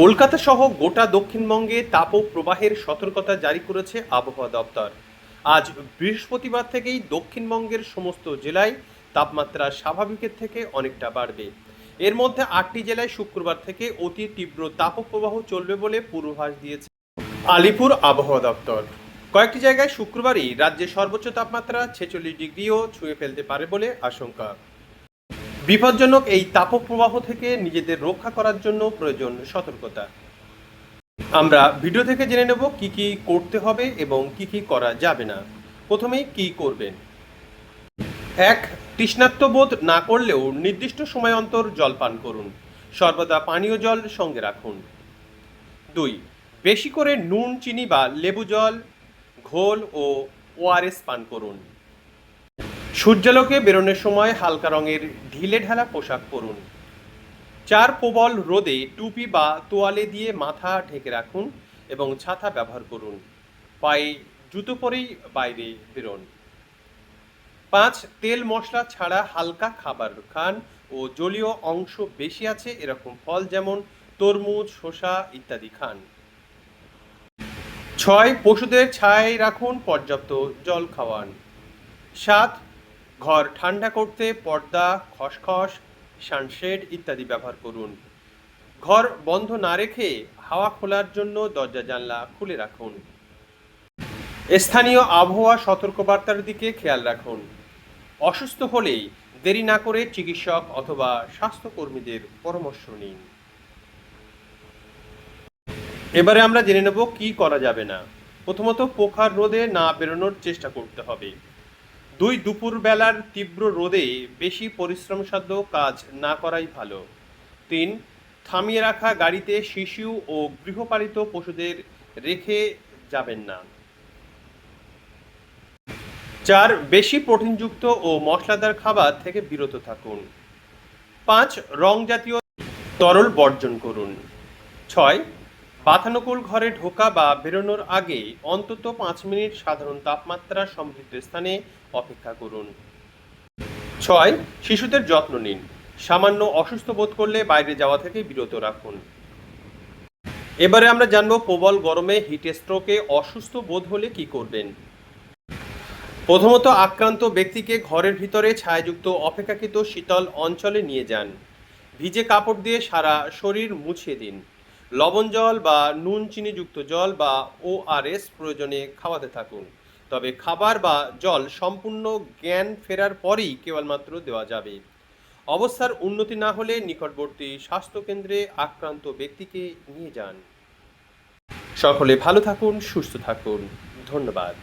কলকাতা সহ গোটা দক্ষিণবঙ্গে তাপপ্রবাহের সতর্কতা জারি করেছে আবহাওয়া দপ্তর। আজ বৃহস্পতিবার থেকেই দক্ষিণবঙ্গের সমস্ত জেলায় তাপমাত্রা স্বাভাবিকের থেকে অনেকটা বাড়বে। এর মধ্যে আটটি জেলায় শুক্রবার থেকে অতি তীব্র তাপপ্রবাহ চলবে বলে পূর্বাভাস দিয়েছে আলিপুর আবহাওয়া দপ্তর। কয়েকটি জায়গায় শুক্রবারই রাজ্যের সর্বোচ্চ তাপমাত্রা ছেচল্লিশ ডিগ্রিও ছুঁয়ে ফেলতে পারে বলে আশঙ্কা। বিপজ্জনক এই তাপপ্রবাহ থেকে নিজেদের রক্ষা করার জন্য প্রয়োজন সতর্কতা। আমরা ভিডিও থেকে জেনে নেব কি কি করতে হবে এবং কি কি করা যাবে না। প্রথমেই কি করবেন? এক তৃষ্ণাত্মবোধ না করলেও নির্দিষ্ট সময় অন্তর জল পান করুন। সর্বদা পানীয় জল সঙ্গে রাখুন। দুই, বেশি করে নুন, চিনি বা লেবু জল, ঘোল ও ওআরএস পান করুন। সূর্যালোকে বেরোনোর সময় হালকা রঙের ঢিলে ঢালা পোশাক পরুন। চার প্রবল রোদে টুপি বা তোয়ালে দিয়ে মাথা ঢেকে রাখুন এবং ছাতা ব্যবহার করুন। পায়ে জুতো পরেই বাইরে বেরোন। পাঁচ, তেল মশলা ছাড়া হালকা খাবার খান ও জলীয় অংশ বেশি আছে এরকম ফল যেমন তরমুজ, শসা ইত্যাদি খান। ছয়, পশুদের ছায় রাখুন পর্যাপ্ত জল খাওয়ান। সাত ঘর ঠান্ডা করতে পর্দা, খসখস, সানশেড ইত্যাদি ব্যবহার করুন। ঘর বন্ধ না রেখে হাওয়া খোলার জন্য দরজা জানলা খুলে রাখুন। স্থানীয় আবহাওয়া সতর্কবার্তার দিকে খেয়াল রাখুন। অসুস্থ হলেই দেরি না করে চিকিৎসক অথবা স্বাস্থ্যকর্মীদের পরামর্শ নিন। এবারে আমরা জেনে নেব কি করা যাবে না। প্রথমত পোখার রোদে না বেরোনোর চেষ্টা করতে হবে। দুই দুপুর বেলার তীব্র রোদে বেশি পরিশ্রমসাধ্য কাজ না করাই ভালো। তিন, থামিয়ে রাখা গাড়িতে শিশু ও গৃহপালিত পশুদের রেখে যাবেন না। চার, বেশি প্রোটিনযুক্ত ও মশলাদার খাবার থেকে বিরত থাকুন। পাঁচ, রং জাতীয় তরল বর্জন করুন। ছয় বাতানুকূল ঘরে ঢোকা বা বেরোনোর আগে অন্তত পাঁচ মিনিট সাধারণ তাপমাত্রা সমৃদ্ধ স্থানে অপেক্ষা করুন। ছয়, শিশুদের যত্ন নিন। সামান্য অসুস্থ বোধ করলে বাইরে যাওয়া থেকে বিরত রাখুন। এবারে আমরা জানব প্রবল গরমে হিট স্ট্রোকে অসুস্থ বোধ হলে কি করবেন। প্রথমত, আক্রান্ত ব্যক্তিকে ঘরের ভিতরে ছায়াযুক্ত অপেক্ষাকৃত শীতল অঞ্চলে নিয়ে যান। ভিজে কাপড় দিয়ে সারা শরীর মুছিয়ে দিন। লবণ জল বা নুন চিনিযুক্ত জল বা ওআরএস প্রয়োজনে খাওয়াতে থাকুন। তবে খাবার বা জল সম্পূর্ণ জ্ঞান ফেরার পরেই কেবলমাত্র দেওয়া যাবে। অবস্থার উন্নতি না হলে নিকটবর্তী স্বাস্থ্যকেন্দ্রে আক্রান্ত ব্যক্তিকে নিয়ে যান। সকলে ভালো থাকুন, সুস্থ থাকুন। ধন্যবাদ।